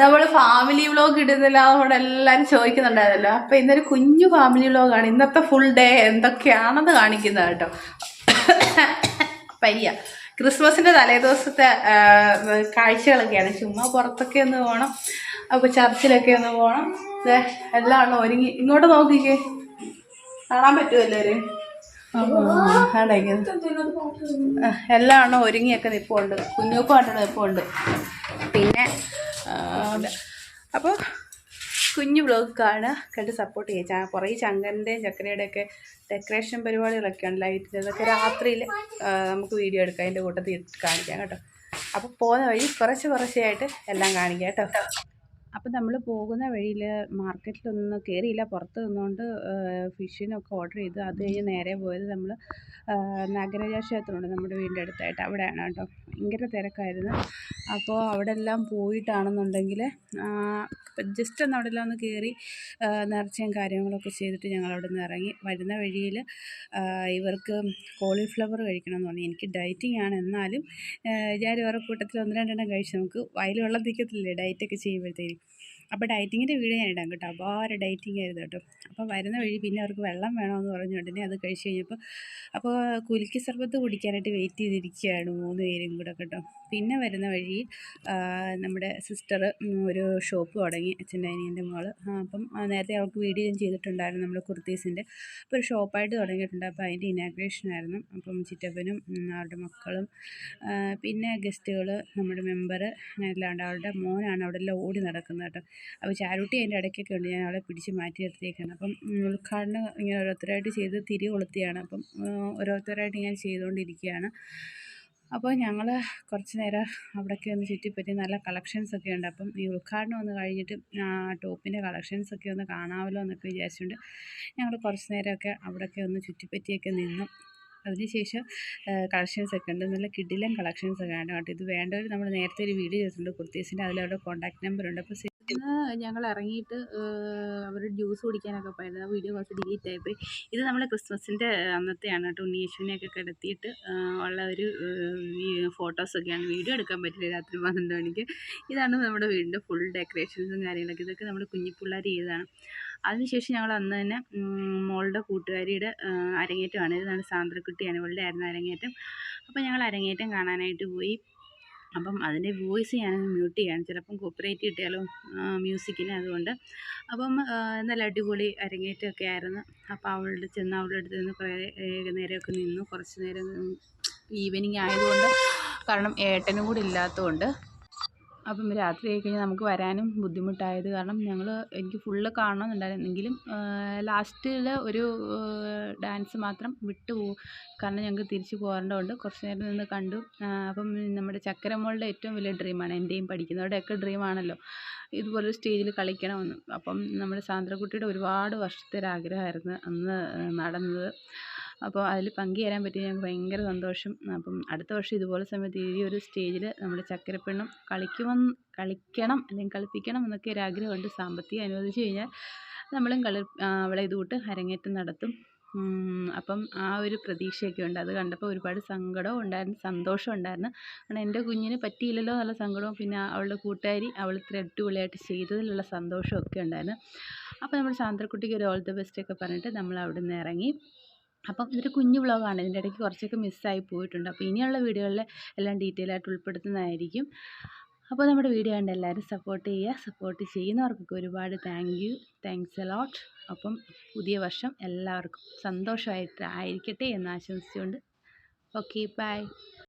നമ്മൾ family vlog ഇടുന്നില്ല അവിടെ എല്ലാവരും ചോദിക്കുന്നുണ്ടായിരുന്നല്ലോ. അപ്പൊ ഇന്നൊരു കുഞ്ഞു ഫാമിലി വ്ളോഗാണ് ഇന്നത്തെ ഫുൾ ഡേ എന്തൊക്കെയാണെന്ന് കാണിക്കുന്നത് കേട്ടോ. പയ്യ ക്രിസ്മസിന്റെ തലേദിവസത്തെ കാഴ്ചകളൊക്കെയാണ്. ചുമ്മാ പുറത്തൊക്കെ ഒന്ന് പോകണം അപ്പൊ ചർച്ചിലൊക്കെ ഒന്ന് പോകണം എല്ലാം ഒരുങ്ങി. ഇങ്ങോട്ട് നോക്കിക്കേ. കാണാൻ പറ്റുമോ എല്ലാവരും? എല്ലാം ഒരുങ്ങിയൊക്കെ നിപ്പുണ്ട്. കുഞ്ഞുപ്പാട്ടുണ്ട് നിൽപ്പുണ്ട് പിന്നെ അപ്പോൾ കുഞ്ഞു ബ്ലോഗ് കാണുക കണ്ട് സപ്പോർട്ട് ചെയ്യുക. കുറേ ചങ്കന്റെയും ചക്കരയുടെ ഒക്കെ ഡെക്കറേഷൻ പരിപാടികളൊക്കെ ഉണ്ട് ലൈറ്റ് ഇതൊക്കെ രാത്രിയിൽ നമുക്ക് വീഡിയോ എടുക്കാം. അതിന്റെ കൂട്ടത്തിൽ കാണിക്കാം കേട്ടോ. അപ്പോൾ പോകുന്ന വഴി കുറച്ച് കുറച്ചായിട്ട് എല്ലാം കാണിക്കാം കേട്ടോ. അപ്പം നമ്മൾ പോകുന്ന വഴിയിൽ മാർക്കറ്റിലൊന്നും കയറിയില്ല പുറത്ത് നിന്നുകൊണ്ട് ഫിഷിനൊക്കെ ഓർഡർ ചെയ്തു അത് കഴിഞ്ഞ് നേരെ പോയത് നമ്മൾ നഗരജ ക്ഷേത്രമുണ്ട് നമ്മുടെ വീടിന്റെ അടുത്തായിട്ട്. അവിടെയാണ് കേട്ടോ. ഭയങ്കര തിരക്കായിരുന്നു. അപ്പോൾ അവിടെ എല്ലാം പോയിട്ടാണെന്നുണ്ടെങ്കിൽ ജസ്റ്റ് ഒന്ന് അവിടെ എല്ലാം ഒന്ന് കയറി നേർച്ചയും കാര്യങ്ങളൊക്കെ ചെയ്തിട്ട് ഞങ്ങൾ അവിടെ നിന്ന് ഇറങ്ങി. വരുന്ന വഴിയിൽ ഇവർക്ക് കോളിഫ്ലവർ കഴിക്കണമെന്ന് പറഞ്ഞു. എനിക്ക് ഡയറ്റിംഗ് ആണ്. എന്നാലും ഞാൻ വേറെ കൂട്ടത്തിൽ ഒന്ന് രണ്ടെണ്ണം കഴിച്ച്. നമുക്ക് വയൽ വെള്ളം തിക്കത്തില്ലേ ഡയറ്റൊക്കെ ചെയ്യുമ്പോഴത്തേക്കും അപ്പോൾ ഡയറ്റിങ്ങിന്റെ വീഡിയോ ഞാൻ ഇടാം കേട്ടോ. അപ്പോൾ ആ ഒരു ഡയറ്റിംഗ് ആയിരുന്നു കേട്ടോ. അപ്പോൾ വരുന്ന വഴി പിന്നെ അവർക്ക് വെള്ളം വേണമെന്ന് പറഞ്ഞ അത് കഴിച്ച് കഴിഞ്ഞപ്പോൾ അപ്പോൾ കുലുക്കി സർബത്ത് കുടിക്കാനായിട്ട് വെയിറ്റ് ചെയ്തിരിക്കുകയാണ് മൂന്ന് പേരും കൂടെ കേട്ടോ. പിന്നെ വരുന്ന വഴി നമ്മുടെ സിസ്റ്റർ ഒരു ഷോപ്പ് തുടങ്ങി അച്ഛന്റെ അനിയന്റെ മോൾ. അപ്പം നേരത്തെ അവൾക്ക് വീഡിയോ ഞാൻ ചെയ്തിട്ടുണ്ടായിരുന്നു നമ്മുടെ കുർത്തീസിന്റെ. അപ്പോൾ ഒരു ഷോപ്പായിട്ട് തുടങ്ങിയിട്ടുണ്ട്. അപ്പോൾ അതിന്റെ ഇനാഗ്രേഷൻ ആയിരുന്നു. അപ്പം ചിറ്റപ്പനും അവരുടെ മക്കളും പിന്നെ ഗസ്റ്റുകൾ നമ്മുടെ മെമ്പർ അങ്ങനെ എല്ലാം ഉണ്ട് അവളുടെ മോനാണ് അവിടെ എല്ലാം ഓടി നടക്കുന്നത് കേട്ടോ. അപ്പോൾ ചാരുട്ടി അതിന്റെ ഇടയ്ക്കൊക്കെ ഉണ്ട്. ഞാൻ അവളെ പിടിച്ച് മാറ്റി നിർത്തിയേക്കാണ് അപ്പം ഉദ്ഘാടനം ഇങ്ങനെ ഓരോരുത്തരായിട്ട് ചെയ്ത് തിരി കൊളുത്തിയാണ്. അപ്പം ഓരോരുത്തരായിട്ട് ഞാൻ ചെയ്തുകൊണ്ടിരിക്കുകയാണ്. അപ്പോൾ ഞങ്ങൾ കുറച്ച് നേരം അവിടെയൊക്കെ ഒന്ന് ചുറ്റിപ്പറ്റി നല്ല കളക്ഷൻസ് ഒക്കെ ഉണ്ട്. അപ്പം ഈ ഉദ്ഘാടനം ഒന്ന് കഴിഞ്ഞിട്ട് ആ ടോപ്പിന്റെ കളക്ഷൻസ് ഒക്കെ ഒന്ന് കാണാമല്ലോ എന്നൊക്കെ വിചാരിച്ചുകൊണ്ട് ഞങ്ങൾ കുറച്ച് നേരമൊക്കെ അവിടെയൊക്കെ ഒന്ന് ചുറ്റിപ്പറ്റിയൊക്കെ നിന്നു. അതിനുശേഷം കളക്ഷൻസ് ഒക്കെ ഉണ്ട്. നല്ല കിഡിലൻ കളക്ഷൻസ് ഒക്കെ ആണ് കേട്ടോ. ഇത് വേണ്ടവർ നമ്മൾ നേരത്തെ ഒരു വീഡിയോ ചെയ്തിട്ടുണ്ട്. കുർത്തീസിന്റെ അതിലവിടെ കോൺടാക്ട് നമ്പർ ഉണ്ട്. അപ്പോൾ ഇന്ന് ഞങ്ങൾ ഇറങ്ങിയിട്ട് അവർ ജ്യൂസ് കുടിക്കാനൊക്കെ പോയത്. ആ വീഡിയോ കുറച്ച് ഡിലീറ്റ് ആയിപ്പോയി. ഇത് നമ്മൾ ക്രിസ്മസിന്റെ അന്നത്തെയാണ് കേട്ടോ. ഉണ്ണിയേശുവിനെയൊക്കെ കിടത്തിയിട്ട് ഉള്ള ഒരു ഫോട്ടോസൊക്കെയാണ്. വീഡിയോ എടുക്കാൻ പറ്റില്ല രാത്രി പന്ത്രണ്ട് മണിക്ക്. ഇതാണ് നമ്മുടെ വീടിന്റെ ഫുൾ ഡെക്കറേഷൻസും കാര്യങ്ങളൊക്കെ. ഇതൊക്കെ നമ്മുടെ കുഞ്ഞിപ്പിള്ളേർ ചെയ്തതാണ്. അതിനുശേഷം ഞങ്ങൾ അന്ന് തന്നെ മോളുടെ കൂട്ടുകാരിയുടെ അരങ്ങേറ്റമാണ്. ഇതാണ് സാന്ദ്രക്കുട്ടി അനുകളുടെ ആയിരുന്നു അരങ്ങേറ്റം. അപ്പോൾ ഞങ്ങൾ അരങ്ങേറ്റം കാണാനായിട്ട് പോയി. അപ്പം അതിന്റെ വോയിസ് ഞാൻ മ്യൂട്ട് ചെയ്യാണ് ചിലപ്പം കോപ്പറേറ്റ് കിട്ടിയാലോ മ്യൂസിക്കിന് അതുകൊണ്ട്. അപ്പം നല്ല അടിപൊളി അരങ്ങേറ്റമൊക്കെ ആയിരുന്നു. അപ്പോൾ അവളുടെ ചെന്ന് അവളുടെ അടുത്ത് നിന്ന് കുറേ നേരമൊക്കെ നിന്നു. കുറച്ച് നേരം ഈവനിങ് ആയതുകൊണ്ട് കാരണം ഏട്ടനും കൂടി ഇല്ലാത്തതുകൊണ്ട് അപ്പം രാത്രി ആയി കഴിഞ്ഞാൽ നമുക്ക് വരാനും ബുദ്ധിമുട്ടായത് കാരണം ഞങ്ങൾ എനിക്ക് ഫുള്ള് കാണണമെന്നുണ്ടായിരുന്നു. എങ്കിലും ലാസ്റ്റിൽ ഒരു ഡാൻസ് മാത്രം വിട്ടു പോകും കാരണം ഞങ്ങൾക്ക് തിരിച്ച് പോകേണ്ടതുകൊണ്ട് കുറച്ച് നേരം നിന്ന് കണ്ടു. അപ്പം നമ്മുടെ ചക്കരമോളുടെ ഏറ്റവും വലിയ ഡ്രീമാണ് എന്റെയും പഠിക്കുന്നവരുടെയൊക്കെ ഡ്രീമാണല്ലോ ഇതുപോലെ സ്റ്റേജിൽ കളിക്കണമെന്ന്. അപ്പം നമ്മുടെ സാന്ദ്രകുട്ടിയുടെ ഒരുപാട് വർഷത്തെ ഒരു ആഗ്രഹമായിരുന്നു അന്ന് നടന്നത്. അപ്പോൾ അതിൽ പങ്കുചേരാൻ പറ്റിയ ഞങ്ങൾക്ക് ഭയങ്കര സന്തോഷം. അപ്പം അടുത്ത വർഷം ഇതുപോലെ സമയത്ത് ഈ ഒരു സ്റ്റേജിൽ നമ്മുടെ ചക്കരപ്പെണ്ണും കളിക്കുമെന്ന് കളിക്കണം അല്ലെങ്കിൽ കളിപ്പിക്കണം എന്നൊക്കെ ഒരു ആഗ്രഹമുണ്ട്. സാമ്പത്തികം അനുവദിച്ചു കഴിഞ്ഞാൽ നമ്മളും കളി അവളെ ഇതുകൂട്ട് അരങ്ങേറ്റം നടത്തും. അപ്പം ആ ഒരു പ്രതീക്ഷയൊക്കെ ഉണ്ട്. അത് കണ്ടപ്പോൾ ഒരുപാട് സങ്കടവും ഉണ്ടായിരുന്നു സന്തോഷം ഉണ്ടായിരുന്നു. കാരണം എന്റെ കുഞ്ഞിന് പറ്റിയില്ലല്ലോ എന്നുള്ള സങ്കടവും പിന്നെ അവളുടെ കൂട്ടുകാരി അവൾ ഇത്ര അടിപൊളിയായിട്ട് ചെയ്തതിലുള്ള സന്തോഷമൊക്കെ ഉണ്ടായിരുന്നു. അപ്പോൾ നമ്മുടെ സാന്ദ്രക്കുട്ടിക്ക് ഒരു ഓൾ ദി ബെസ്റ്റ് ഒക്കെ പറഞ്ഞിട്ട് നമ്മൾ അവിടെ നിന്ന് ഇറങ്ങി. അപ്പം ഇതൊരു കുഞ്ഞു വ്ളോഗാണ്. ഇതിന്റെ ഇടയ്ക്ക് കുറച്ചൊക്കെ മിസ്സായി പോയിട്ടുണ്ട്. അപ്പോൾ ഇനിയുള്ള വീഡിയോകളിൽ എല്ലാം ഡീറ്റെയിൽ ആയിട്ട് ഉൾപ്പെടുത്തുന്നതായിരിക്കും. അപ്പോൾ നമ്മുടെ വീഡിയോ കണ്ട് എല്ലാവരും സപ്പോർട്ട് ചെയ്യുക. സപ്പോർട്ട് ചെയ്യുന്നവർക്കൊക്കെ ഒരുപാട് thank you thanks a lot lot അപ്പം പുതിയ വർഷം എല്ലാവർക്കും സന്തോഷമായിട്ട് ആയിരിക്കട്ടെ എന്ന് ആശംസിച്ചുകൊണ്ട്. Okay bye